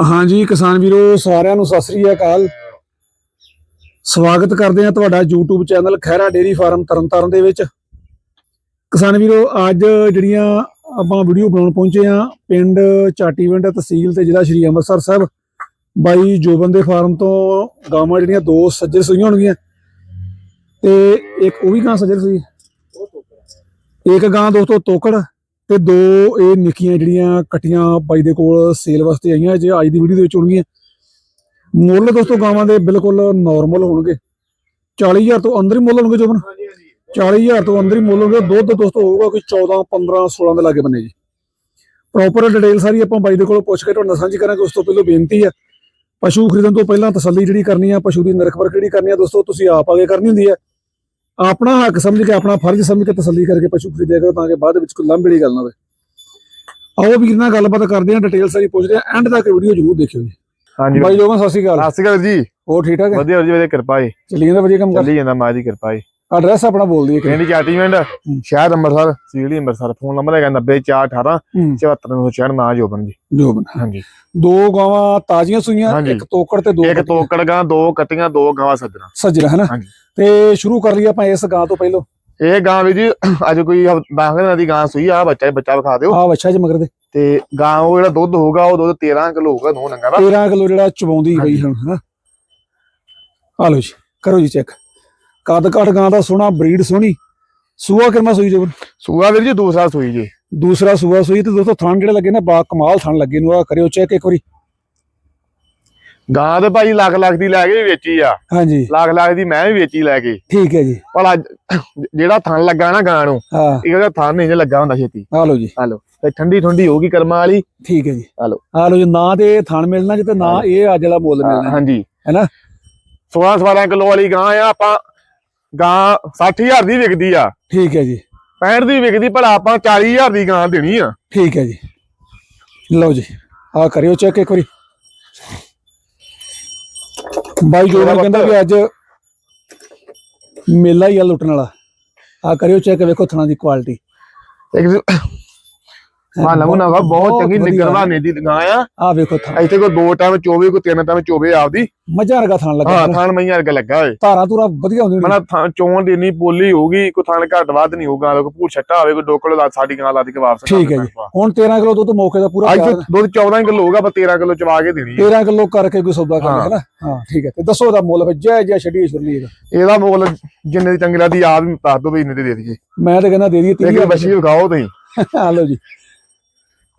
ਹਾਂਜੀ, ਕਿਸਾਨ ਵੀਰੋ, ਸਾਰਿਆਂ ਨੂੰ ਸਤਿ ਸ੍ਰੀ ਅਕਾਲ। ਸਵਾਗਤ ਕਰਦੇ ਹਾਂ ਤੁਹਾਡਾ YouTube channel Khaira dairy farm Tarn Taran ਦੇ ਵਿੱਚ। ਕਿਸਾਨ ਵੀਰੋ, ਅੱਜ ਜਿਹੜੀਆਂ ਆਪਾਂ ਵੀਡੀਓ ਬਣਾਉਣ ਪਹੁੰਚੇ ਆ ਪਿੰਡ ਚਾਟੀਵਿੰਡ ਤਹਿਸੀਲ ਤੇ ਜ਼ਿਲ੍ਹਾ ਸ਼੍ਰੀ ਅੰਮ੍ਰਿਤਸਰ ਸਾਹਿਬ। ਬਾਈ ਜੋਬਨ ਦੇ ਫਾਰਮ ਤੋਂ ਗਾਵਾਂ ਜਿਹੜੀਆਂ ਦੋ ਸੱਜਰ ਸੂਈਆਂ ਹੋਣਗੀਆਂ। ਤੇ ਇੱਕ ਉਹ ਵੀ ਗਾਂ ਸੱਜਰ ਸੂਈ। ਇੱਕ ਗਾਂ ਦੋਸਤੋ ਤੋਕੜ ਤੇ ਦੋ ਇਹ ਨਿੱਕੀਆਂ ਜਿਹੜੀਆਂ ਕਟੀਆਂ ਬਾਈ ਦੇ ਕੋਲ ਸੇਲ ਵਾਸਤੇ ਆਈਆਂ ਜੇ ਅੱਜ ਦੀ ਵੀਡੀਓ ਦੇ ਵਿੱਚ ਹੋਣਗੀਆਂ। ਮੁੱਲ ਦੋਸਤੋ ਗਾਵਾਂ ਦੇ ਬਿਲਕੁਲ ਨਾਰਮਲ ਹੋਣਗੇ। 40000 ਤੋਂ ਅੰਦਰ ਹੀ ਮੁੱਲ ਹੋਣਗੇ ਜੋਬਨ। 40000 ਤੋਂ ਅੰਦਰ ਹੀ ਮੁੱਲ ਹੋਣਗੇ। ਦੁੱਧ ਦੋਸਤੋ ਹੋਊਗਾ ਕੋਈ 14 15 16 ਦੇ ਲਾਗੇ ਬੰਨੇ ਜੀ। ਪ੍ਰੋਪਰ ਡਿਟੇਲ ਸਾਰੀ ਆਪਾਂ ਬਾਈ ਦੇ ਕੋਲ ਪੁੱਛ ਕੇ ਤੁਹਾਡੇ ਨਾਲ ਸਾਂਝੀ ਕਰਾਂਗੇ। ਉਸ ਤੋਂ ਪਹਿਲਾਂ ਬੇਨਤੀ ਹੈ ਪਸ਼ੂ ਖਰੀਦਣ ਤੋਂ ਪਹਿਲਾਂ ਤਸੱਲੀ ਜਿਹੜੀ ਕਰਨੀ ਆ ਪਸ਼ੂ ਦੀ ਨਿਰਖ ਪਰਖ ਜਿਹੜੀ ਕਰਨੀ ਆ ਦੋਸਤੋ ਤੁਸੀਂ ਆਪ ਆਗੇ ਕਰਨੀ ਹੁੰਦੀ ਹੈ। ਆਪਣਾ ਹੱਕ ਸਮਝ ਕੇ ਆਪਣਾ ਫਰਜ਼ ਸਮਝ ਕੇ ਤਸੱਲੀ ਕਰਕੇ ਪਸ਼ੂ ਖਰੀਦਿਆ ਕਰੋ ਤਾਂ ਕਿ ਬਾਅਦ ਵਿੱਚ ਕੋਈ ਲੰਬੜੀ ਗੱਲ ਨਾ ਹੋਵੇ। ਆਓ ਵੀਰ ਨਾਲ ਗੱਲਬਾਤ ਕਰਦੇ ਹਾਂ ਡਿਟੇਲ ਸਾਰੀ ਪੁੱਛਦੇ ਹਾਂ ਐਂਡ ਤੱਕ ਵੀਡੀਓ ਜ਼ਰੂਰ ਦੇਖਿਓ ਜੀ। ਹਾਂਜੀ ਬਾਈ ਜੋਗਨ ਸਤਿ ਸ਼੍ਰੀ ਅਕਾਲ। ਸਤਿ ਸ਼੍ਰੀ ਅਕਾਲ ਜੀ। ਹੋਰ ਠੀਕ ਠਾਕ ਵਧੀਆ ਵਧੀਆ ਵਧੀਆ ਕਿਰਪਾ ਹੈ ਚੱਲੀ ਜਾਂਦਾ ਵਧੀਆ ਕੰਮ ਚੱਲੀ ਜਾਂਦਾ ਮਾਂ ਦੀ ਕਿਰਪਾ ਹੈ ਐਡਰੈਸ ਆਪਣਾ ਬੋਲ ਦਈਏ ਕਿ ਪਿੰਡ ਚਾਟੀਵਿੰਡ ਸ਼ਹਿਰ ਅੰਮ੍ਰਿਤਸਰ ਸੀਲੀ ਅੰਮ੍ਰਿਤਸਰ ਫੋਨ ਨੰਬਰ ਹੈਗਾ 90418 ਹੂੰ। 74996 ਨਾ ਜੋਬਨ ਜੀ। ਜੋਬਨ। ਹਾਂਜੀ। ਦੋ ਗਾਵਾਂ ਤਾਜ਼ੀਆਂ ਸੂਈਆਂ। ਇੱਕ ਤੋਕੜ ਤੇ ਦੋ ਇੱਕ ਤੋਕੜ ਗਾਂ ਦੋ ਕੱਟੀਆਂ ਦੋ ਗਾਵਾਂ ਸੱਜਣਾ। ਸੱਜਣਾ ਹੈ ਨਾ? ਹਾਂਜੀ। ਤੇ ਸ਼ੁਰੂ ਕਰ ਲਈਏ ਆਪਾਂ ਇਸ ਗਾਂ ਤੋਂ ਪਹਿਲਾਂ। ਇਹ ਗਾਂ ਵੀ ਜੀ ਅੱਜ ਕੋਈ 10 ਦਿਨਾਂ ਦੀ ਗਾਂ ਸੂਈ ਆ ਬੱਚਾ ਬੱਚਾ ਵਿਖਾ ਦਿਓ। ਆਹ ਵੱਛਾ ਚ ਮਗਰ ਦੇ। ਤੇ ਗਾਂ ਉਹ ਜਿਹੜਾ ਦੁੱਧ ਹੋਊਗਾ ਉਹ ਦੁੱਧ 13 ਕਿਲੋ ਹੋਊਗਾ ਨੋ ਨੰਗਾ ਦਾ। 13 ਕਿਲੋ ਜਿਹੜਾ ਚਵਾਉਂਦੀ ਪਈ ਹੁਣ ਹਾਂ। ਆ ਲਓ ਜੀ ਕਰੋ ਜੀ ਚੈੱਕ। ਕੱਦ ਕਾਠ ਗਾਂ ਦਾ ਸੋਹਣਾ ਬਰੀਡ ਸੋਹਣੀ। ਸੂਆ ਕਿਰਮਾ ਸੂਈ ਜੋਬਨ ਸੂਆ ਵੀਰ ਜੀ ਦੂਸਰਾ ਸੂਈ ਜੀ। ਦੂਸਰਾ ਸੂਆ ਸੂਈ ਤੇ ਦੋਸਤੋ ਥਣ ਜਿਹੜੇ ਲੱਗੇ ਨੇ ਬਾ ਕਮਾਲ ਥਣ ਲੱਗੇ ਨੂੰ ਆ ਕਰਿਓ ਚੈੱਕ ਇੱਕ ਵਾਰੀ। ਗਾਂ ਤੇ ਭਾਈ ਲੱਖ ਲੱਖ ਦੀ ਲੈ ਕੇ ਵੀ ਵੇਚੀ ਆ। ਹਾਂਜੀ। ਲੱਖ ਲੱਖ ਦੀ ਮੈਂ ਵੀ ਵੇਚੀ ਲੈ ਕੇ। ਠੀਕ ਹੈ ਜੀ। ਪਰ ਅੱਜ ਜਿਹੜਾ ਥਣ ਲੱਗਾ ਨਾ ਗਾਂ ਨੂੰ ਇਹਦਾ ਥਣ ਨਹੀਂ ਲੱਗਾ ਹੁੰਦਾ ਛੇਤੀ। ਆ ਲਓ ਜੀ। ਹਲੋ ਤੇ ਠੰਡੀ ਠੰਡੀ ਹੋਊਗੀ ਕਰਮਾਂ ਵਾਲੀ। ਠੀਕ ਹੈ ਜੀ। ਆ ਲਓ। ਆ ਲਓ ਜੀ ਨਾ ਤੇ ਥਣ ਮਿਲਣਾ ਜੀ ਤੇ ਨਾ ਇਹ ਅੱਜ ਵਾਲਾ ਮੁੱਲ ਮਿਲਣਾ ਹਾਂਜੀ। ਹੈਨਾ 16 17 ਕਿਲੋ ਵਾਲੀ ਗਾਂ ਆ ਆਪਾਂ ਗਾਂ 60000 ਦੀ ਵਿਕਦੀ ਆ। ਠੀਕ ਹੈ ਜੀ। 65 ਦੀ ਵਿਕਦੀ ਪਰ ਆਪਾਂ 40000 ਦੀ ਗਾਂ ਦੇਣੀ ਆ। ਠੀਕ ਹੈ ਜੀ। ਲਓ ਜੀ ਆ ਕਰਿਓ ਚੈੱਕ ਇੱਕ ਵਾਰੀ। ਬਾਈ ਜੋ ਕਹਿੰਦਾ ਵੀ ਅੱਜ ਮੇਲਾ ਹੀ ਆ ਲੁੱਟਣ ਵਾਲਾ। ਆ ਕਰਿਓ ਚੈੱਕ ਵੇਖੋ ਥਣਾ ਦੀ ਕੁਆਲਿਟੀ ਬਹੁਤ ਚੰਗੀ ਦੀ ਗਾਂ ਆ ਆ ਵੇਖੋ ਥਣ ਇੱਥੇ ਕੋਈ ਦੋ ਟਾਈਮ 24 ਕੋਈ ਤਿੰਨ ਟਾਈਮ 24 ਆਪਦੀ। ਮੱਝਾਂ ਵਰਗਾ ਥਣ ਲੱਗਾ ਹਾਂ ਹੋਇਆ। ਥਾਣ ਮਈਆਂ ਵਰਗਾ ਲੱਗਾ ਓਏ ਧਾਰਾਂ ਧੂਰਾ ਵਧੀਆ ਹੁੰਦੀਆਂ ਨੇ। ਮਨਾ ਥਾਂ ਚੋਣ ਦੀ ਇੰਨੀ ਪੋਲੀ ਹੋਊਗੀ ਕੋਈ ਥਾਣ ਘੱਟ ਵੱਧ ਨਹੀਂ ਹੋਊਗਾ ਕੋਈ ਭੂਰ ਛੱਟਾ ਹੋਵੇ ਕੋਈ ਡੋਕਲ ਲਾ ਸਾਡੀ ਗਾਂ ਲਾ ਦੇ ਕੇ ਵਾਪਸ ਕਰ ਠੀਕ ਹੈ ਜੀ। ਦੇਣਾ ਹੁਣ 13 ਕਿਲੋ ਦੁੱਧ ਮੌਕੇ ਦਾ ਪੂਰਾ ਅੱਜ ਤਿਆਰ ਤੇ ਦੁੱਧ 14 ਕਿਲੋ ਹੋਊਗਾ ਪਰ 13 ਕਿਲੋ ਚਵਾ ਕੇ ਦੇਣੀ ਆ। 13 ਕਿਲੋ ਕਰਕੇ ਕੋਈ ਸੌਦਾ ਕਰ ਹਾਂ। ਹੈ ਨਾ। ਹਾਂ ਠੀਕ ਹੈ। ਤੇ ਦੱਸੋ ਉਹਦਾ ਮੁੱਲ ਫਿਰ। ਜੈ ਜੈ ਛੱਡੀ ਛੁਰਲੀ ਇਹਦਾ ਇਹਦਾ ਮੁੱਲ ਜਿੰਨੇ ਦੀ ਚੰਗੀ ਲੱਗਦੀ ਆਪ ਹੀ ਦੱਸ ਦੋ ਵੀ ਇੰਨੇ ਦੀ ਦੇ ਦਈਏ। ਮੈਂ ਤਾਂ ਕਹਿੰਦਾ ਦੇ ਦਈਏ ਇੱਕ 30000 ਬੱਚੀ ਵਿਖਾਓ ਤੁਸੀਂ। ਆ ਲਓ ਜੀ।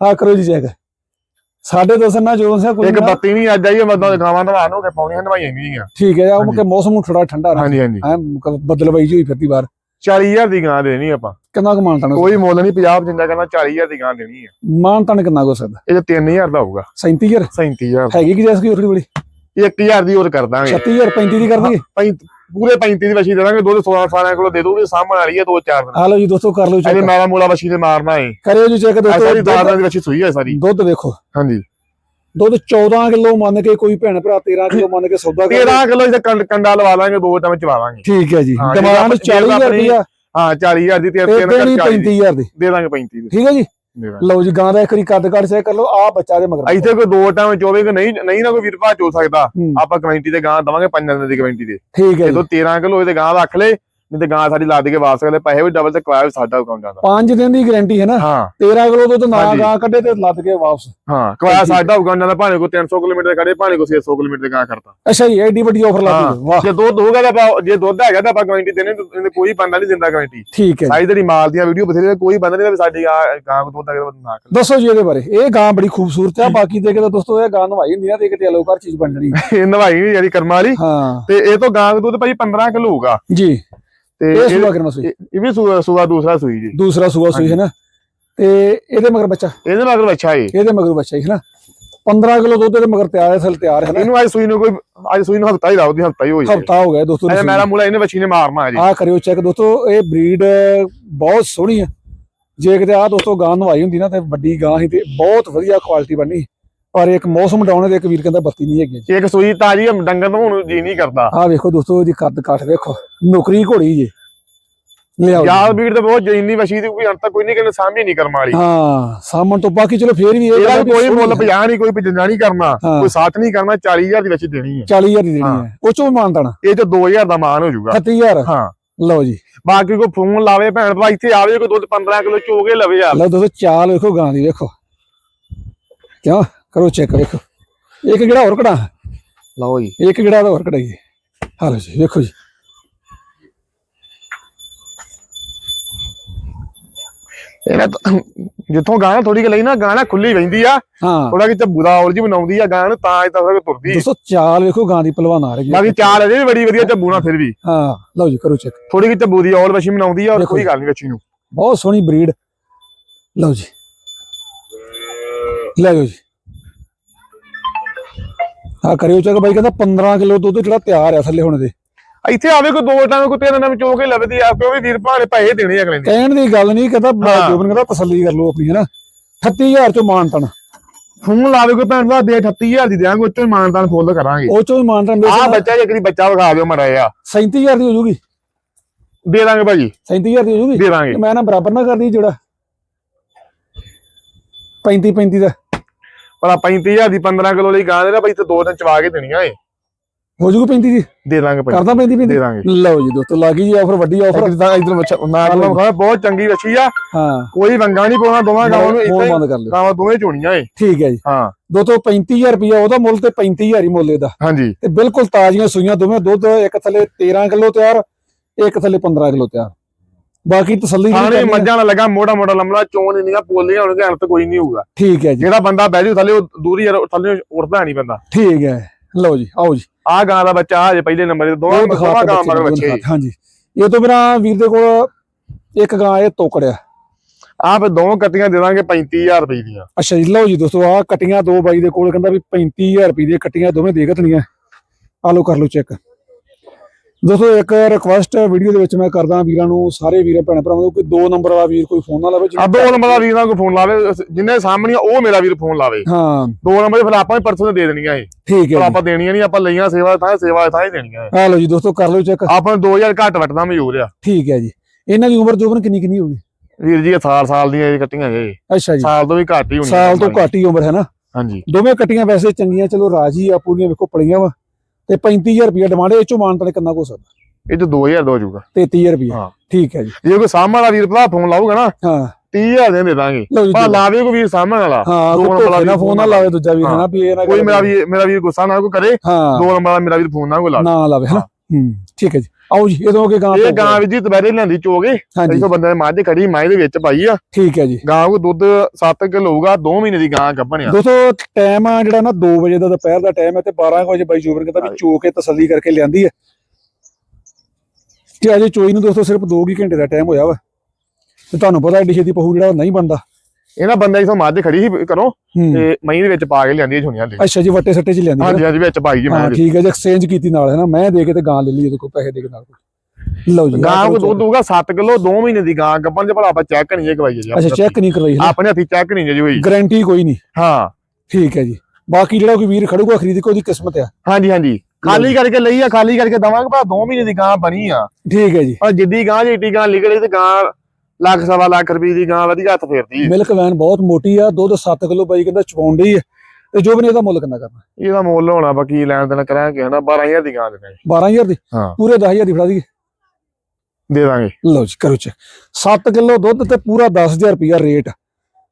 ਆ ਕਰੋ ਜੀ ਚੈੱਕ ਸਾਡੇ ਦਸਨ ਨਾ ਜੋ ਸਿਆ ਕੋਈ ਇੱਕ ਨਾ। ਬੱਤੀ ਨਹੀਂ ਅੱਜ ਆਈ ਮਦੋਂ ਗਾਵਾਂ ਨਵਾਣ ਹੋ ਕੇ ਪਾਉਣੀਆਂ ਨਵਾਈਆਂ ਨਹੀਂ ਆ ਠੀਕ ਹੈ ਉਹ। ਕਿ ਮੌਸਮ ਨੂੰ ਥੋੜਾ ਠੰਡਾ ਹਾਂਜੀ ਹਾਂਜੀ। ਬਦਲਵਾਈ ਜੀ ਹੋਈ ਫਿਰਦੀ ਬਾਹਰ। 40000 ਦੀ ਗਾਂ ਦੇਣੀ ਆਪਾਂ। ਕਿੰਨਾ ਕੁ ਮਾਨਤਾਨ ਕੋਈ ਮੁੱਲ ਨਹੀਂ 50 ਜਿੰਦਾ ਕਹਿੰਦਾ 40000 ਦੀ ਗਾਂ ਦੇਣੀ ਆ। ਮਾਨਤਾਨ ਕਿੰਨਾ ਕੋ ਸਕਦਾ ਇਹ 3000 ਦਾ ਹੋਊਗਾ। 37000 37000 ਹੈਗੀ ਕਿ ਜੈਸ ਕੀ ਉਰਲੀ ਬੜੀ 1000 ਦੀ ਹੋਰ ਕਰ ਦਾਂਗੇ। 36000 35 ਦੀ ਕਰ ਦਈਏ? ਪੂਰੇ 35 ਦੀ ਵਛੀ ਦੇ ਦਾਂਗੇ ਦੁੱਧ 16 18 ਕਿਲੋ ਦੇ ਦੂਗੇ ਸਾਹਮਣ ਵਾਲੀ ਹੈ ਦੋ ਚਾਰ ਦਿਨ। ਆ ਲਓ ਜੀ ਦੋਸਤੋ ਕਰ ਲਓ ਚੈੱਕ ਮਾਲਾ ਮੂਲਾ ਵਛੀ ਤੇ ਮਾਰਨਾ ਏ। ਕਰਿਓ ਜੀ ਚੈੱਕ ਸਾਰੀ ਦੋਸਤੋ ਦਾਦਾਂ ਦੁੱਧ- ਦੀ ਵਛੀ ਸੂਈ ਹੈ ਸਾਰੀ। ਦੁੱਧ ਵੇਖੋ। ਹਾਂਜੀ। ਦੁੱਧ 14 ਕਿਲੋ ਮੰਨ ਕੇ ਕੋਈ ਭੈਣ ਭਰਾ 13 ਕਿਲੋ ਮੰਨ ਕੇ ਸੌਦਾ ਕਰੇ 13 ਕਿਲੋ ਇਹਦਾ ਕੰਡ- ਲਵਾ ਲਾਂਗੇ ਦੋ ਟਾਈਮ ਚਵਾ ਲਾਂਗੇ। ਠੀਕ ਹੈ ਜੀ। ਡਿਮਾਂਡ ਜਿਹੜਾ 40000 ਆਪਣੀ- ਰੁਪਇਆ ਹਾਂ 40000 ਦੀ ਤੇ 40 ਦੀ। 35000 ਦੀ। ਦੇ ਦਾਂਗੇ 35 ਦੀ। ਠੀਕ ਹੈ ਜੀ। ਦੇ ਲਓ ਜੀ ਗਾਂ ਦਾ ਇੱਕ ਵਾਰੀ ਕੱਦ ਕੱਟ ਚੈੱਕ ਕਰ ਲਓ ਆ ਬੱਚਾ ਦੇ ਮਗਰ। ਇੱਥੇ ਕੋਈ ਦੋ ਟਾਈਮ ਚੋਵੇ ਕਿ ਨਹੀਂ ਨਹੀਂ ਨਾ ਕੋਈ ਵੀਰ ਭਾ ਚੋ ਸਕਦਾ। ਆਪਾਂ ਕਮੈਂਟੀ ਤੇ ਗਾਂ ਦਵਾਂਗੇ ਪੰਜਾਂ ਦਿਨਾਂ ਦੀ ਕਮੈਂਟੀ ਤੇ ਠੀਕ ਹੈ ਜੀ। ਜਦੋਂ 13 ਕਿਲੋ ਇਹਦੇ ਗਾਂ ਰੱਖ ਲੈ ਨਹੀਂ ਤੇ ਗਾਂ ਸਾਡੀ ਲੱਦ ਕੇ ਵਾਪਸ ਕਰਦੇ ਪੈਸੇ ਵੀ ਡਬਲ ਤੇ ਕਵਾਇਆ ਵੀ ਸਾਡਾ ਕੰਮ ਜਾਂਦਾ। 5 ਦਿਨ ਦੀ ਗਾਰੰਟੀ ਹੈ ਨਾ? ਹਾਂ। 13 ਕਿਲੋ ਦੁੱਧ ਨਾ। ਗਾਂ ਕੱਢੇ ਤੇ ਲੱਦ ਕੇ ਵਾਪਸ। ਹਾਂ ਹੈ। ਸਾਡਾ ਹੁਕਮ ਜਾਂਦਾ ਭਾਣੇ ਕੋ 300 ਕਿਲੋਮੀਟਰ ਦੇ ਖੜੇ ਭਾਣੇ ਕੋ 600 ਕਿਲੋਮੀਟਰ ਦੇ ਗਾਂ ਕਰਤਾ। ਅੱਛਾ ਜੀ ਐਡੀ ਵੱਡੀ ਆਫਰ। ਲੱਗੀ ਵਾਹ। ਜੇ ਦੁੱਧ ਹੋਊਗਾ ਤਾਂ ਜੇ ਦੁੱਧ ਹੈਗਾ ਤਾਂ ਆਪਾਂ ਕਮੈਂਟੀ ਦੇਣੇ ਤੇ ਕੋਈ ਬੰਦਾ ਨਹੀਂ ਦਿੰਦਾ ਕਮੈਂਟੀ ਠੀਕ ਹੈ ਸਾਈ ਤੇਰੀ ਮਾਲ ਦੀਆਂ ਵੀਡੀਓ ਬਥੇਰੇ ਕੋਈ ਬੰਦਾ ਨਹੀਂ ਸਾਡੀ ਗਾਂ ਗਾਂ ਕੋ ਦੁੱਧ ਹੈਗਾ ਤਾਂ ਨਾ ਕਰ। ਦੱਸੋ ਜੀ ਇਹਦੇ ਬਾਰੇ। ਇਹ ਗਾਂ ਬੜੀ ਖੂਬਸੂਰਤ ਹੈ ਬਾਕੀ ਦੇ ਕੇ ਤਾਂ ਦੋਸਤੋ ਇਹ ਗਾਂ ਨਵਾਈ ਹੁੰਦੀ ਨਾ ਤੇ ਕਿਤੇ ਅਲੋਕਾਰ ਚੀਜ਼ ਬਣ ਜਣੀ। ਇਹ ਨਵਾਈ ਨਹੀਂ ਯਾਰੀ ਕਰਮਾਂ ਵਾਲੀ। ਹਾਂ। ਤੇ ਇਹ ਤੋਂ ਗਾਂ ਦਾ ਦੁੱਧ ਭਾਈ 15 ਕਿਲੋ ਹੋਊਗਾ। ਜੀ। ਤੇ ਇਹ ਇਹ ਸੂਆ ਕਰਨਾ ਸੂਈ। ਇਹ ਇਹ ਵੀ ਸੂਆ ਸੂਆ ਦੂਸਰਾ ਸੂਈ ਜੀ। ਦੂਸਰਾ ਸੂਆ ਸੂਈ ਹੈ ਨਾ? ਤੇ ਇਹਦੇ ਮਗਰ ਬੱਚਾ? ਇਹਦੇ ਨਾਲ ਅੱਛਾ ਏ ਇਹਦੇ ਮਗਰ ਬੱਚਾ ਹੀ ਹੈ ਨਾ? 15 ਕਿਲੋ ਦੁੱਧ ਦੇ ਮਗਰ ਤਿਆਰ ਹੈ ਥਲ ਤਿਆਰ ਹੈ ਨਾ? ਇਹਨੂੰ ਅੱਜ ਸੂਈ ਨੂੰ ਕੋਈ ਅੱਜ ਸੂਈ ਨੂੰ ਹਫਤਾ ਹੀ ਲਾਉਦੀ ਹਫਤਾ ਹੀ ਹੋਈ ਹਫਤਾ ਹੋ ਗਿਆ ਦੋਸਤੋ ਅਜੇ ਮੇਰਾ ਮੂਲਾ ਇਹਨੇ ਬੱਚੀ ਨੇ ਮਾਰਨਾ ਜੀ। ਆ ਕਰਿਓ ਚੈੱਕ ਦੋਸਤੋ ਇਹ ਬਰੀਡ ਬਹੁਤ ਸੋਹਣੀ ਹੈ। ਜੇ ਕਿਤੇ ਆ ਦੋਸਤੋ ਗਾਂ ਨਵਾਈ ਹੁੰਦੀ ਨਾ ਤੇ ਵੱਡੀ ਗਾਂ ਸੀ ਤੇ ਬਹੁਤ ਵਧੀਆ ਕੁਆਲਿਟੀ ਬਣਨੀ ਪਰ ਇੱਕ ਮੌਸਮ ਡਾਊਨ ਤੇ ਇੱਕ ਵੀਰ ਕਹਿੰਦਾ ਬੱਤੀ ਨਹੀਂ ਹੈਗੀ। ਇੱਕ ਸੂਈ ਤਾਜੀ ਆ, ਡੰਗਰ ਨੂੰ ਹੁਣ ਜੀ ਨਹੀਂ ਕਰਦਾ। ਆ ਵੇਖੋ ਦੋਸਤੋ ਇਹਦੀ ਕੱਦ ਕਾਠ ਵੇਖੋ। ਨੌਕਰੀ ਘੋੜੀ ਜੇ। ਲਿਆਓ। ਜੀ। ਯਾਰ ਵੀਰ ਤੇ ਬਹੁਤ ਜੈਨੀ ਵਸ਼ੀ ਦੀ ਕੋਈ ਅੰਤ ਤੱਕ ਕੋਈ ਨਹੀਂ ਕਹਿੰਦੇ ਸਾਂਭੀ ਨਹੀਂ ਕਰਮ ਵਾਲੀ। ਹਾਂ ਸਾਹਮਣ ਤੋਂ ਬਾਕੀ ਚਲੋ ਫੇਰ ਵੀ ਇਹ ਇਹਦਾ ਵੀ ਕੋਈ ਮੁੱਲ ਸੋਹਣੀ 50 ਨਹੀਂ ਕੋਈ 55 ਨਹੀਂ ਕਰਨਾ। ਹਾਂ। ਕੋਈ 60 ਨਹੀਂ ਕਰਨਾ 40000 ਦੀ ਵਿੱਚ ਦੇਣੀ ਹੈ। 40000 ਦੀ ਦੇਣੀ ਹਾਂ। ਹੈ। ਉਹ ਚੋਂ ਵੀ ਮਾਨਤਾਣਾ ਇਹ ਚ 2000 ਦਾ ਮਾਨ ਹੋ ਜਾਊਗਾ। 30000 ਹਾਂ। ਲਓ ਜੀ। ਬਾਕੀ ਕੋਈ ਫੋਨ ਲਾਵੇ ਭੈਣ ਭਰਾ ਇੱਥੇ ਆਵੇ ਕੋਈ ਦੁੱਧ 15 ਕਿਲੋ ਚੋਗੇ ਲਵੇ ਯਾਰ। ਲਓ ਦੋਸਤੋ ਚਾਲ ਵੇਖੋ ਗਾਂ ਦੀ ਵੇਖੋ। ਕਿਉਂ? ਕਰੋ ਚੈੱਕ ਵੇਖੋ। ਇੱਕ ਕਿਹੜਾ ਹੋਰ ਕੜਾ ਲਓ ਜੀ। ਇੱਕ ਕਿਹੜਾ ਹੋਰ ਕੜਾਈਏ ਹਾਲੋ ਜੀ ਵੇਖੋ ਜੀ। ਇਹਨਾਂ ਜਿੱਥੋਂ ਗਾਣਾ ਥੋੜੀ ਕਿ ਲਈ ਨਾ ਗਾਣਾ ਖੁੱਲੀ ਵਹਿੰਦੀ ਆ। ਥੋੜਾ ਕਿ ਦਾ ਔਰ ਜੀ ਬਣਾਉਂਦੀ ਆ ਗਾਣ ਤਾਂ ਤਾਂ ਫਿਰ ਤੁਰਦੀ ਦੋਸਤੋ ਚਾਲ ਵੇਖੋ ਗਾਂ ਦੀ ਪਹਿਲਵਾਨ ਆ ਰਹੀ ਹੈ। ਬਾਕੀ ਚਾਲ ਅਜੇ ਵੀ ਬੜੀ ਵਧੀਆ ਝੱਬੂ ਨਾਲ ਫਿਰ ਵੀ। ਹਾਂ ਲਓ ਜੀ ਕਰੋ ਚੈੱਕ ਥੋੜੀ ਕਿ ਝੱਬੂ ਦੀ ਔਲ ਵਸ਼ੀ ਬਣਾਉਂਦੀ ਆ ਔਰ ਕੋਈ। ਗੱਲ ਨਹੀਂ ਵੱਛੀ ਨੂੰ। ਬਹੁਤ ਸੋਹਣੀ ਬਰੀਡ। ਲਓ ਜੀ। ਲੈ ਜਾਓ ਜੀ। ਆ ਕਰਿਓ ਚੱਕ ਬਾਈ ਕਹਿੰਦਾ 15 ਕਿਲੋ ਦੁੱਧ ਜਿਹੜਾ ਤਿਆਰ ਆ ਥੱਲੇ ਹੁਣ ਦੇ ਇੱਥੇ ਆਵੇ ਕੋਈ ਦੋ ਟਾਂ ਕੋਈ ਤਿੰਨ ਟਾਂ ਚੋ ਕੇ ਲੱਭਦੀ ਆ ਕਿਉਂ ਵੀ ਵੀਰ ਭਾਣੇ ਪੈਸੇ ਦੇਣੇ ਅਗਲੇ ਨੇ। ਕਹਿਣ ਦੀ ਗੱਲ ਨਹੀਂ ਕਹਿੰਦਾ। ਜੋਬਨ ਕਹਿੰਦਾ ਤਸੱਲੀ ਕਰ ਲਓ ਆਪਣੀ ਹੈ ਨਾ 38000 ਚੋਂ ਮਾਨਤਨ। ਫੋਨ ਲਾਵੇ ਕੋਈ ਭੈਣ ਭਰਾ ਦੇ 38000 ਦੀ ਦਿਆਂਗੇ ਉੱਚੋਂ ਹੀ ਮਾਨਦਾਨ ਫੁੱਲ ਕਰਾਂਗੇ। ਉਹ ਚੋਂ ਮਾਨਤਨ ਆਹ ਬੱਚਾ ਜੇ ਕਦੀ ਬੱਚਾ ਵਿਖਾ ਦਿਓ ਮੜਾ ਆ 37000 ਦੀ ਹੋ ਜੂਗੀ। ਦੇ ਦਾਂਗੇ ਭਾਜੀ। 37000 ਦੀ ਹੋ ਜੂਗੀ? ਦੇ ਦਾਂਗੇ। ਮੈਂ ਨਾ ਬਰਾਬਰ ਨਾ ਕਰਦੀ ਜਿਹੜਾ। 35 35 ਦਾ। ਪਰ 35000 ਦੀ 15 ਕਿਲੋ ਲਈ ਗਾਂ ਦੇ ਨਾ ਭਾਈ ਤੇ ਦੋ ਦਿਨ ਚਵਾ ਕੇ ਦੇਣੀਆਂ ਏ। ਹੋ ਜੂਗੀ 35 ਦੀ? ਦੇ ਦਾਂਗੇ ਭਾਜੀ ਕਰਦਾ 35 ਦੇ 35 ਦਾਂਗੇ। ਲਓ ਜੀ ਦੋਸਤੋ ਲੱਗੀ ਜੀ ਆਫਰ ਵੱਡੀ ਆਫਰ ਇਧਰ ਇਧਰ ਬੱਚਾ ਨਾ ਜੀ। ਵਿਖਾ ਬਹੁਤ ਚੰਗੀ ਵੱਛੀ ਆ। ਹਾਂ। ਕੋਈ ਵੰਗਾ ਨਹੀਂ ਪਾਉਣਾ ਦੋਵਾਂ ਗਾਵਾਂ ਨੂੰ ਇੱਥੇ ਬੰਦ ਕਰ ਲਿਓ। ਗਾਵਾਂ ਦੋਵੇਂ ਚੋਣੀਆਂ ਏ। ਠੀਕ ਹੈ ਜੀ। ਹਾਂ। ਦੋਸਤੋ 35000 ਰੁਪਇਆ ਉਹਦਾ ਮੁੱਲ ਤੇ 35000 ਹੀ ਮੁੱਲ ਇਹਦਾ। ਹਾਂਜੀ। ਤੇ ਬਿਲਕੁਲ ਤਾਜ਼ੀਆਂ ਸੂਈਆਂ ਦੋਵੇਂ ਦੁੱਧ ਇੱਕ ਥੱਲੇ 13 ਕਿਲੋ ਤਿਆਰ ਇੱਕ ਥੱਲੇ 15 ਕਿਲੋ ਤਿਆਰ। ਬਾਕੀ ਤਸੱਲੀ ਥਾਣੇ ਆ, ਮੱਝਾਂ ਨਾਲ ਲੱਗਾ ਮੋੜਾ ਮੋੜਾ ਲੰਮੜਾ ਚੋਣ ਇੰਨੀਆਂ ਪੋਲੀਆਂ ਹੋਣਗੀਆਂ ਅੰਤ ਕੋਈ ਨਹੀਂ ਹੋਊਗਾ। ਠੀਕ ਹੈ ਜੀ। ਜਿਹੜਾ ਬੰਦਾ ਬਹਿ ਜੂ ਥੱਲੇ ਉਹ ਦੂਰੀ ਥੱਲੇ ਉੱਠਦਾ ਨਹੀਂ ਬੰਦਾ। ਠੀਕ ਹੈ। ਲਓ ਜੀ ਆਓ ਜੀ। ਆਹ ਗਾਂ ਦਾ ਬੱਚਾ ਹਜੇ ਪਹਿਲੇ ਨੰਬਰ ਤੇ ਦੋਵਾਂ ਦੋਵਾਂ ਗਾਂ ਮਗਰ ਬੱਚੇ ਹਾਂਜੀ। ਇਹ ਤੋਂ ਬਿਨਾ ਵੀਰ ਦੇ ਕੋਲ ਇੱਕ ਗਾਂ ਇਹ ਤੋਕੜਿਆ। ਫੇ ਦੋ ਕੱਟੀਆਂ ਦੇ ਦਾਂਗੇ 35000 ਰੁਪਏ ਦੀਆਂ। ਅੱਛਾ ਜੀ ਲਓ ਜੀ ਦੋਸਤੋ ਆ ਕਟੀਆਂ ਦੋ ਬਾਈ ਦੇ ਕੋਲ ਕਹਿੰਦਾ ਵੀ 35000 ਰੁਪਏ ਦੀਆਂ ਕਟੀਆਂ ਦੋਵੇਂ ਦੇ ਗਤਨੀਆਂ ਆ ਲਓ ਕਰ ਲਓ ਚੈੱਕ। ਦੋਸਤੋ ਇੱਕ ਰਿਕੁਐਸਟ ਵੀਡੀਓ ਦੇ ਵਿੱਚ ਮੈਂ ਕਰਦਾ ਵੀਰਾਂ ਨੂੰ ਸਾਰੇ ਵੀਰਾਂ ਭੈਣ ਭਰਾਵਾਂ ਨੂੰ ਕੋਈ ਦੋ ਨੰਬਰ ਵਾਲਾ ਵੀਰ ਕੋਈ ਫੋਨ ਨਾ ਲਾਵੇ ਆ ਦੋ ਨੰਬਰ ਦਾ ਵੀਰ ਨਾਲ ਕੋਈ ਫੋਨ ਲਾਵੇ ਜਿੰਨੇ ਸਾਹਮਣੇ ਉਹ ਮੇਰਾ ਵੀਰ ਫੋਨ ਲਾਵੇ। ਹਾਂ। ਦੋ ਨੰਬਰ ਫਿਰ ਆਪਾਂ ਹੀ ਪਰਸੋਂ ਦੇ ਦੇਣੀਆਂ ਇਹ। ਠੀਕ ਪਰ ਹੈ ਆਪਾਂ ਦੇਣੀਆਂ ਨਹੀਂ ਆਪਾਂ ਲਈਆਂ ਸੇਵਾ ਥਾਂ ਸੇਵਾ ਥਾਂ ਹੀ ਦੇਣੀਆਂ। ਆ ਲਓ ਜੀ ਦੋਸਤੋ ਕਰ ਲਓ ਚੈੱਕ ਆਪਾਂ ਨੂੰ 2000 ਘੱਟ ਵਟਦਾ ਮਜ਼ਦੂਰ ਆ। ਠੀਕ ਹੈ ਜੀ। ਇਹਨਾਂ ਦੀ ਉਮਰ ਜੋਬਨ ਕਿੰਨੀ ਕਿੰਨੀ ਹੋਊਗੀ ਵੀਰ ਜੀ ਇਹ ਸਾਲ ਸਾਲ ਦੀਆਂ ਇਹ ਕੱਟੀਆਂ ਜੇ ਅੱਛਾ ਜੀ। ਸਾਲ ਤੋਂ ਵੀ ਘੱਟ ਹੀ ਹੋਣੀ ਸਾਲ ਤੋਂ ਘੱਟ ਹੀ ਉਮਰ ਹੈ ਨਾ? ਹਾਂਜੀ। ਦੋਵੇਂ ਕਟੀਆਂ ਵੈਸੇ ਚੰਗੀਆਂ ਚਲੋ ਰਾਜੀ ਆ ਪੂਰੀਆਂ ਵੇਖੋ ਪਲੀਆਂ ਵਾ। ਤੇ 35000 ਰੁਪਏ ਡਿਮਾਂਡ ਇਹ ਚੋਂ ਮਾਨਤਨ ਕਿੰਨਾ ਕੋ ਸਕਦਾ? ਇਹ ਚ 2000 ਦੋ ਜਾਊਗਾ। 33000 ਰੁਪਏ ਹਾਂ। ਠੀਕ ਹੈ ਜੀ। ਜੇ ਕੋਈ ਸਾਹਮਣੇ ਵਾਲਾ ਵੀਰ ਭਰਾ ਫੋਨ ਲਾਊਗਾ ਨਾ ਹਾਂ। 30000 ਦੇ ਦੇ ਦਾਂਗੇ। ਲਓ ਜੀ ਪਰ ਲਾਵੇ ਕੋਈ ਵੀਰ ਸਾਹਮਣੇ ਵਾਲਾ। ਹਾਂ ਦੋ ਕੋਈ ਨੰਬਰ ਵਾਲਾ ਫੋਨ ਨਾ ਲਾਵੇ। ਦੂਜਾ ਵੀ ਹੈ। ਨਾ ਵੀ ਇਹ ਨਾ ਕੋਈ ਕਰੇ। ਮੇਰਾ ਵੀ ਮੇਰਾ ਵੀਰ ਗੁੱਸਾ ਨਾ ਕੋਈ ਕਰੇ ਹਾਂ। ਦੋ ਨੰਬਰ ਵਾਲਾ ਮੇਰਾ ਵੀਰ ਫੋਨ ਨਾ ਕੋਈ ਲਾਵੇ। ਨਾ ਲਾਵੇ ਹਨਾ ਹੂੰ ਠੀਕ ਹੈ ਜੀ। ਆਓ ਜੀ ਇਹ ਦੋਗੇ ਗਾਂ ਇਹ ਗਾਂ ਵੀ ਜੀ ਦੁਪਹਿਰੇ ਲਿਆਂਦੀ ਚੋਗੇ। ਇੱਥੋਂ ਬੰਦੇ ਨੇ ਮੱਝ ਖੜੀ ਮਾਈ ਦੇ ਵਿੱਚ ਪਾਈ ਆ। ਠੀਕ ਹੈ ਜੀ। ਗਾਂ ਕੋ ਦੁੱਧ 7 ਕਿਲੋ ਹੋਊਗਾ 2 ਮਹੀਨੇ ਦੀ ਗਾਂ ਗੱਭਣਿਆ ਦੋਸਤੋ ਟਾਈਮ ਆ ਜਿਹੜਾ ਨਾ 2 ਵਜੇ ਦਾ ਦੁਪਹਿਰ ਦਾ ਟਾਈਮ ਹੈ ਤੇ 12 ਕੁ ਵਜੇ ਬਾਈ ਜੋਬਰ ਕਹਿੰਦਾ ਵੀ ਚੋ ਕੇ ਤਸੱਲੀ ਕਰਕੇ ਲਿਆਂਦੀ ਹੈ ਤੇ ਅਜੇ ਚੋਈ ਨੂੰ ਦੋਸਤੋ ਸਿਰਫ 2 ਹੀ ਘੰਟੇ ਦਾ ਟਾਈਮ ਹੋਇਆ ਵਾ। ਤੇ ਤੁਹਾਨੂੰ ਪਤਾ ਏਡੀ ਛੇਤੀ ਪਹੂ ਜਿਹੜਾ ਨਹੀਂ ਬਣਦਾ। ਇਹਨਾਂ ਬੰਦੇ ਇਥੋਂ ਮੱਝ ਖੜੀ ਸੀ ਕਰੋ ਤੇ ਮਈ ਦੇ ਵਿੱਚ ਪਾ ਕੇ ਲਿਆਂਦੀ ਝੋਨੀਆਂ ਲਈ ਅੱਛਾ ਜੀ ਵੱਟੇ ਸੱਟੇ ਚ ਲਿਆਂਦੀ ਹੈ ਹਾਂਜੀ ਹਾਂਜੀ ਵਿੱਚ ਪਾਈ ਜੀ ਹਾਂ ਮੈਂ ਠੀਕ ਹੈ ਜੀ ਐਕਸਚੇਂਜ ਕੀਤੀ ਨਾਲ ਹੈ ਨਾ ਮੈਂ ਦੇ ਕੇ ਤੇ ਗਾਂ ਲੈ ਲਈ ਇਹਦੇ ਕੋਲ ਪੈਸੇ ਦੇ ਕੇ ਨਾਲ ਲਓ ਜੀ ਗਾਂ ਕੋ ਦੁੱਧ ਹੋਊਗਾ 7 ਕਿਲੋ 2 ਮਹੀਨੇ ਦੀ ਗਾਂ ਗੱਭਣ ਚ ਭਲਾ ਆਪਾਂ ਚੈੱਕ ਨਹੀਂ ਜੇ ਕਵਾਈਏ ਜੀ ਅੱਛਾ ਚੈੱਕ ਨਹੀਂ ਕਰਵਾਈ ਹੈ ਆਪਣੇ ਹੱਥੀ ਚੈੱਕ ਨਹੀਂ ਜੇ ਹੋਈ। ਗਾਰੰਟੀ ਕੋਈ ਨਹੀਂ। ਹਾਂ। ਠੀਕ ਹੈ ਜੀ। ਬਾਕੀ ਜਿਹੜਾ ਕੋਈ ਵੀਰ ਖੜੂਗਾ ਖਰੀਦ ਕੇ ਉਹਦੀ ਕਿਸਮਤ ਆ। ਹਾਂਜੀ ਹਾਂਜੀ। ਖਾਲੀ ਕਰਕੇ ਲਈ ਆ ਖਾਲੀ ਕਰਕੇ ਦਵਾਂਗੇ ਭਾ 2 ਮਹੀਨੇ ਦੀ ਗਾਂ ਬਣੀ ਆ। ਠੀਕ ਹੈ ਜੀ। ਪਰ ਜਿੱਦੀ ਗਾਂ ਜੀਟੀ ਗਾਂ ਨਿਕਲੇ ਤੇ ਗਾਂ ਲੱਖ ਸਵਾ ਲੱਖ ਰੁਪਏ ਦੀ ਗਾਂ ਵਧੀਆ ਹੱਥ ਫੇਰਦੀ ਹੈ। ਮਿਲਕ ਵੈਨ ਬਹੁਤ ਮੋਟੀ ਆ ਦੁੱਧ 7 ਕਿਲੋ ਬਾਈ ਕਹਿੰਦਾ ਚਪਾਉਂਦੀ ਹੈ ਤੇ ਜੋ ਵੀ ਇਹਦਾ ਮੁੱਲ ਕਿੰਨਾ ਕਰਨਾ? ਇਹਦਾ ਮੁੱਲ ਹੋਣਾ ਬਾਕੀ ਲੈਣ ਦੇਣ ਕਰਾਂਗੇ ਹਨਾ? 12000 ਦੀ ਗਾਂ ਦੇ ਦਾਂਗੇ 12000 ਦੀ? ਹਾਂ। ਪੂਰੇ 10000 ਦੀ ਫੜਾ ਦਈਏ। ਦੇ ਦਾਂਗੇ। ਲਓ ਜੀ ਕਰੋ ਚੈੱਕ। 7 ਕਿਲੋ ਦੁੱਧ ਤੇ ਪੂਰਾ 10000 ਰੁਪਿਆ ਰੇਟ।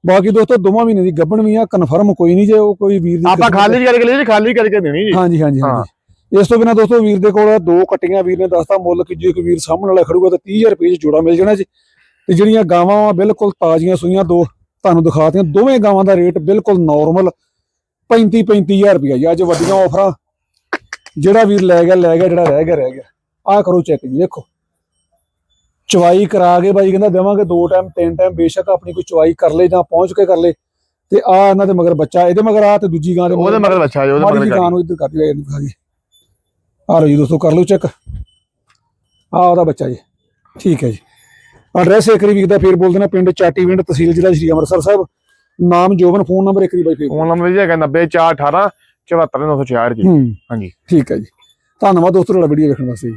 ਬਾਕੀ ਦੋਸਤੋ ਦੋਵਾਂ ਮਹੀਨੇ ਦੀ ਗੱਭਣ ਵੀ ਆ ਕਨਫਰਮ ਕੋਈ ਨਹੀਂ ਜੇ ਉਹ ਕੋਈ ਵੀਰ ਦੀ ਆਪਾਂ ਖਾਲੀ ਕਰਕੇ ਲਈ ਜੀ ਖਾਲੀ ਕਰਕੇ ਦੇਣੀ ਜੀ। ਹਾਂਜੀ ਹਾਂਜੀ। ਹਾਂਜੀ। ਇਸ ਤੋਂ ਬਿਨਾ ਦੋਸਤੋ ਵੀਰ ਦੇ ਕੋਲ ਦੋ ਕਟੀਆਂ ਵੀਰ ਨੇ ਦੱਸਤਾ ਮੁੱਲ ਕਿ ਜੇ ਕੋਈ ਵੀਰ ਸਾਹਮਣੇ ਵਾਲਾ ਖੜੂਗਾ ਤਾਂ 30000 ਰੁਪਏ ਚ ਜੋੜਾ ਮਿਲ ਜਾਣਾ ਜੀ। ਤੇ ਜਿਹੜੀਆਂ ਗਾਵਾਂ ਵਾ ਬਿਲਕੁਲ ਤਾਜ਼ੀਆਂ ਸੂਈਆਂ ਦੋ ਤੁਹਾਨੂੰ ਦਿਖਾਤੀਆਂ ਦੋਵੇਂ ਗਾਵਾਂ ਦਾ ਰੇਟ ਬਿਲਕੁਲ ਨਾਰਮਲ 35 35000 ਰੁਪਏ ਜੀ। ਅੱਜ ਵੱਡੀਆਂ ਆਫਰਾਂ ਜਿਹੜਾ ਵੀਰ ਲੈ ਗਿਆ ਲੈ ਗਿਆ ਜਿਹੜਾ ਰਹਿ ਗਿਆ ਰਹਿ ਗਿਆ। ਆਹ ਕਰੋ ਚੈੱਕ ਜੀ ਦੇਖੋ। ਚਵਾਈ ਕਰਾ ਕੇ ਬਾਈ ਕਹਿੰਦਾ ਦੇਵਾਂਗੇ ਦੋ ਟਾਈਮ ਤਿੰਨ ਟਾਈਮ ਬੇਸ਼ੱਕ ਆਪਣੀ ਕੋਈ ਚਵਾਈ ਕਰ ਲੇ ਜਾਂ ਪਹੁੰਚ ਕੇ ਕਰ ਲੇ। ਤੇ ਆ ਇਹਨਾਂ ਦੇ ਮਗਰ ਬੱਚਾ ਇਹਦੇ ਮਗਰ ਆ ਤੇ ਦੂਜੀ ਗਾਂ ਦੇ ਉਹਦੇ ਮਗਰ ਬੱਚਾ ਜੀ ਉਹਦੇ ਮਗਰ ਗਾਂ ਨੂੰ ਇੱਧਰ ਕਰ ਦਿਓ ਇਹਨੂੰ ਦਿਖਾ ਦੀ ਆ ਲਓ ਜੀ ਦੋਸਤੋ ਕਰ ਲਓ ਚੈੱਕ ਆ ਉਹਦਾ ਬੱਚਾ ਜੀ। ਠੀਕ ਹੈ ਜੀ। ਐਡਰੈਸ ਇੱਕ ਵਾਰੀ ਵਿਕਦਾ ਫੇਰ ਬੋਲ ਦੇਣਾ ਪਿੰਡ ਚਾਟੀਵਿੰਡ ਤਹਿਸੀਲ ਜ਼ਿਲ੍ਹਾ ਸ਼੍ਰੀ ਅੰਮ੍ਰਿਤਸਰ ਸਾਹਿਬ। ਨਾਮ ਜੋਬਨ ਫੋਨ ਨੰਬਰ ਇੱਕ ਵਾਰੀ ਬਾਈ ਫੇਰ। ਫੋਨ ਨੰਬਰ ਜੀ ਹੈਗਾ 90418 74946 ਜੀ। ਹਾਂਜੀ। ਠੀਕ ਹੈ ਜੀ। ਧੰਨਵਾਦ ਦੋਸਤੋ ਤੁਹਾਡਾ ਵੀਡੀਓ ਵੇਖਣ ਵਾਸਤੇ ਜੀ।